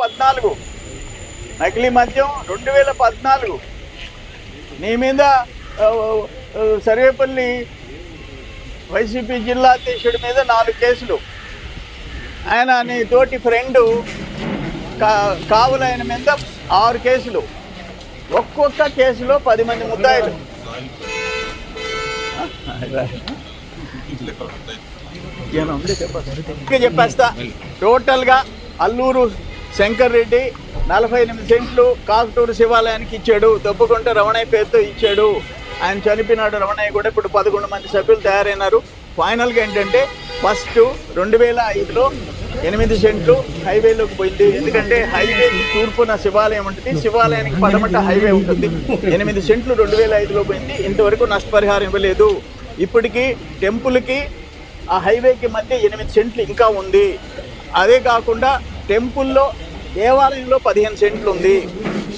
పద్నాలుగు. నకిలీ మద్యం రెండు వేల పద్నాలుగు. నీ మీద సర్వేపల్లి వైసీపీ జిల్లా అధ్యక్షుడి మీద నాలుగు కేసులు. ఆయన నీ తోటి ఫ్రెండు కా కావులు ఆయన మీద ఆరు కేసులు. ఒక్కొక్క కేసులో పది మంది ముద్దాయిలు. చెప్పేస్తా. టోటల్గా అల్లూరు శంకర్ రెడ్డి నలభై ఎనిమిది సెంట్లు కాకుటూరు శివాలయానికి ఇచ్చాడు. దెబ్బకుంట రమణయ్య పేరుతో ఇచ్చాడు. ఆయన చనిపోయినాడు రమణయ్య కూడా. ఇప్పుడు పదకొండు మంది సభ్యులు తయారైనారు. ఫైనల్గా ఏంటంటే ఫస్ట్ రెండు వేల ఐదులో ఎనిమిది సెంట్లు హైవేలోకి పోయింది. ఎందుకంటే హైవే తూర్పున శివాలయం ఉంటుంది. శివాలయానికి పడమట హైవే ఉంటుంది. ఎనిమిది సెంట్లు రెండు వేల ఐదులో పోయింది. ఇంతవరకు నష్టపరిహారం ఇవ్వలేదు. ఇప్పటికీ టెంపుల్కి ఆ హైవేకి మధ్య ఎనిమిది సెంట్లు ఇంకా ఉంది. అదే కాకుండా టెంపుల్లో దేవాలయంలో పదిహేను సెంట్లు ఉంది.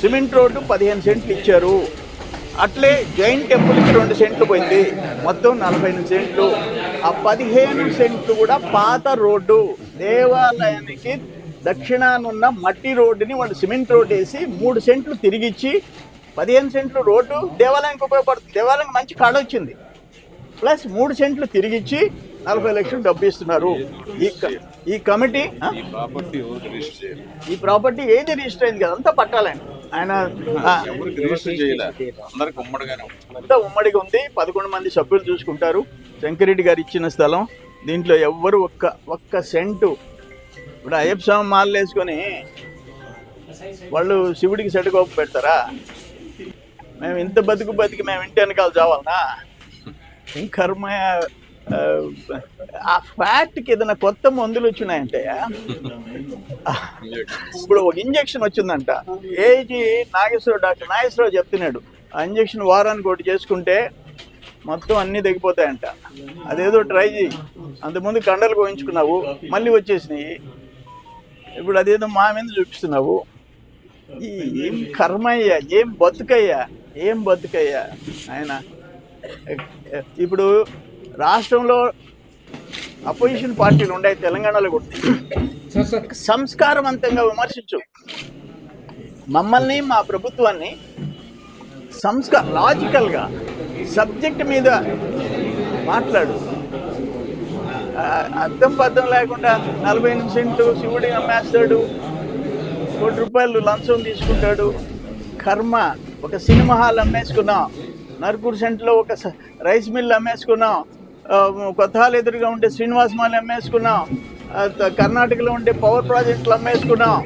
సిమెంట్ రోడ్డు పదిహేను సెంట్లు ఇచ్చారు. అట్లే జైన్ టెంపుల్కి రెండు సెంట్లు పోయింది. మొత్తం నలభై ఎనిమిది సెంట్లు. ఆ పదిహేను సెంట్లు కూడా పాత రోడ్డు. దేవాలయానికి దక్షిణానున్న మట్టి రోడ్డుని వాళ్ళు సిమెంట్ రోడ్డు వేసి మూడు సెంట్లు తిరిగిచ్చి పదిహేను సెంట్లు రోడ్డు దేవాలయానికి ఉపయోగపడుతుంది. దేవాలయానికి మంచి కాడ వచ్చింది. ప్లస్ మూడు సెంట్లు తిరిగిచ్చి నలభై లక్షలు డబ్బు ఇస్తున్నారు. ఈ కమిటీ ఈ ప్రాపర్టీ ఏది రిజిస్టర్ అయింది కదా అంతా పట్టాలండి. ఆయన అంతా ఉమ్మడిగా ఉంది. పదకొండు మంది సభ్యులు చూసుకుంటారు. శంకరెడ్డి గారు ఇచ్చిన స్థలం దీంట్లో ఎవ్వరు ఒక్క ఒక్క సెంటు. ఇప్పుడు అయ్యప్ప స్వామి మాలలు వేసుకొని వాళ్ళు శివుడికి సెటకోప పెడతారా? మేము ఇంత బతుకు బతికి మేము ఇంటి వెనకాల చావాలనా? ఏం కర్మ ఆ, ఆ ఫ్యాట్కి ఏదైనా కొత్త మందులు వచ్చినాయంటే ఇప్పుడు ఒక ఇంజెక్షన్ వచ్చిందంట. ఏజీ నాగేశ్వరరావు డాక్టర్ నాగేశ్వరరావు చెప్తున్నాడు. ఆ ఇంజక్షన్ వారానికి ఒకటి చేసుకుంటే మొత్తం అన్నీ తగ్గిపోతాయంట అదేదో ట్రై చేయి అంతకుముందు కండలు కోయించుకున్నావు మళ్ళీ వచ్చేసినాయి. ఇప్పుడు అదేదో మా మీద చూపిస్తున్నావు. ఈ ఏం కర్మయ్యా? ఏం బతుకయ్యా? ఏం బతుకయ్యా? ఆయన ఇప్పుడు రాష్ట్రంలో అపోజిషన్ పార్టీలు ఉన్నాయి తెలంగాణలో కూడా. సంస్కారవంతంగా విమర్శించు. మమ్మల్ని మా ప్రభుత్వాన్ని సంస్కార లాజికల్గా సబ్జెక్ట్ మీద మాట్లాడు. అర్థం పర్థం లేకుండా నలభై ఎనిమిది సెంట్లు శివుడిని అమ్మేస్తాడు కోటి రూపాయలు లంచం తీసుకుంటాడు. కర్మ ఒక సినిమా హాల్ అమ్మేసుకున్నాం. నర్కూర్ సెంట్లో ఒక రైస్ మిల్ అమ్మేసుకున్నాం. కొత్తహాలు ఎదురుగా ఉండే శ్రీనివాస్ మాల్ అమ్మేసుకున్నాం. కర్ణాటకలో ఉండే పవర్ ప్రాజెక్టులు అమ్మేసుకున్నాం.